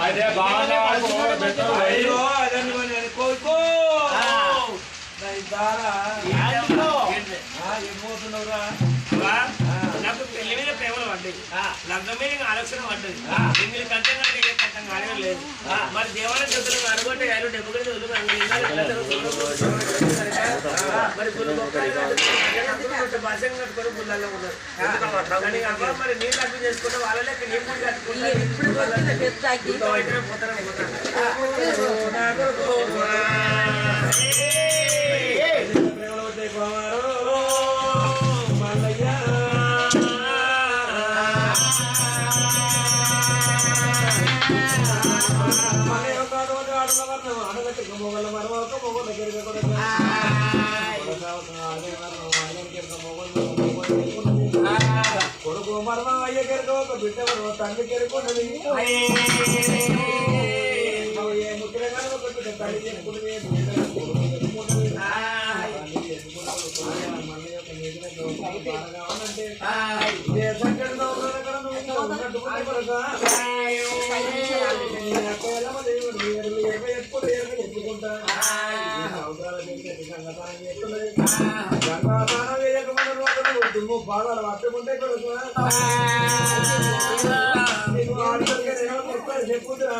అదే బాగా అయ్యో అదని కొని కోరుకో దాని ద్వారా పడ్డాయి లగ్నం మీద ఆలోచన పడ్డది. ఎనిమిది కంటే నాకు ఏ కట్టం కానే లేదు. మరి దేవాలయం చెప్తున్న అనుకుంటే యాలు డెబ్బై కూడా మరి భాషంగా కట్టుకొని గుళ్ళల్లో ఉన్నారు. మరి నీళ్ళు అర్థం చేసుకుంటే వాళ్ళ లెక్క నీళ్ళు కూడా కట్టుకుంటారు. ఇప్పుడు కొడుకు మరవ అయ్య గిరిగ ఒక బిడ్డ మరవ తండ్రి గిరికొన్నది ఏ ముఖ్య కానీ ఒక బిడ్డ తల్లి చేసుకుంటుంది బిడ్డ కొడుకు బాగా పట్టుకుంటే చెప్పురా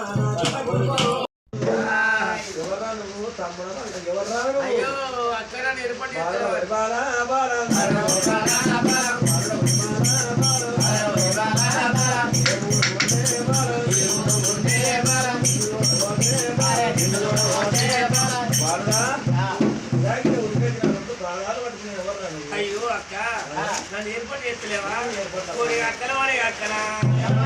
ఎవరా నువ్వు తమ్ముడు ఎవరా నువ్వు అయ్యో అక్కడ బాలా బాలా బాలా. 俺がったらったら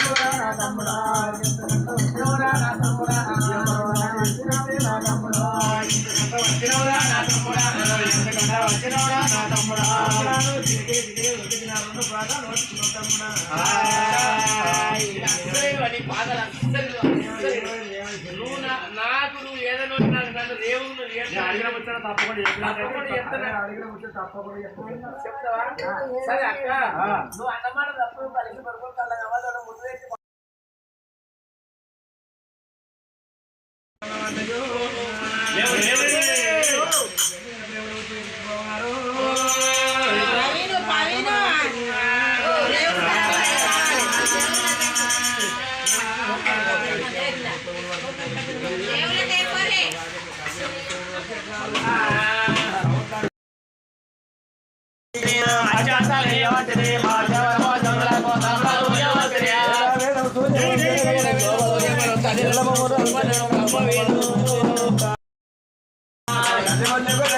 అక్క నా రైతు? నాకు నువ్వు ఏదైనా నన్ను రేవు నువ్వు ఏదైనా తప్పకుండా చెప్తావా సరే అక్క నువ్వు అన్నమాట తప్పు కలిసి పడుకో కళ్ళ కావాలి ముందు వేసి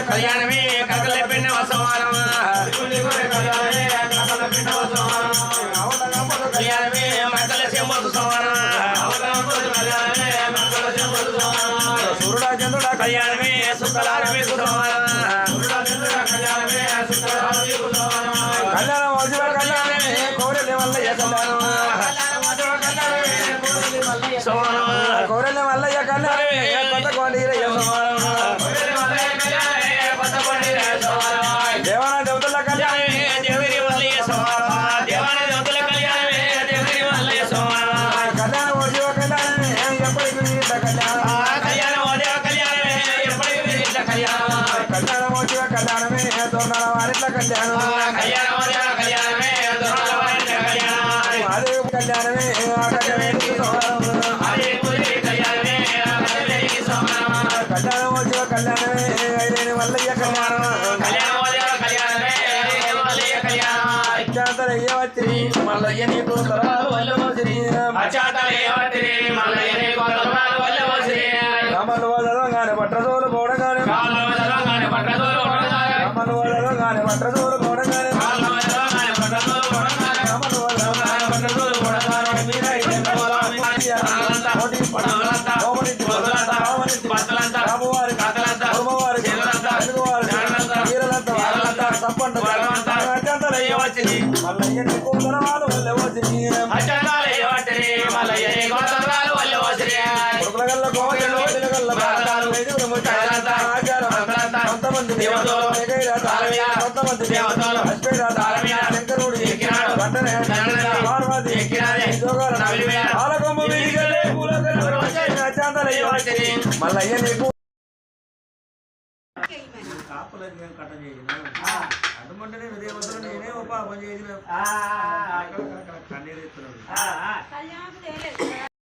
కళ్యాణమే కలకల పెన్న వసమానం కళ్యాణమే మకల చెంబు సమానం సూర్యుడా చంద్రుడా కళ్యాణమే కోరెల్లి మల్లయ్య కళ్యాణమే కొత్త కోడీరయ్య దేవాన కళ్యాణం. వచ్చిన కళ్యాణమే ఐలేని మల్లయ్య కళ్యాణం అత్యంతరయ్య వచ్చి మల్లయ్య నీకు తరాలు వల్ల వచ్చిరి రామలు పట్రదోలు పోవడంగానే అత్యంతరయ్య వచ్చి మల్లయ్య నీకు తరాలు వల్ల వచ్చిరి కొడుకులగల్ల కోమటిలో వెలుగల్ల బాలరాలు ఐదుగురు ముచ్చాలంతా ఆచారం కొంతమంది దేవతలు ఏకైరాత కొంతమంది దేవతలు అశ్వేరాత శంకరుడు వెంటనే పార్వతి జోగాల ఆలకొమ్మ వెలిగలే పూలగల అత్యంతరయ్య వచ్చి మల్లయ్య నీకు కాపులకు మేము కట్ట చేసిన అటుమంటేనే దేవతలు నేనే ఒక పాపం చేసిన. కన్నీరు చేయలేదు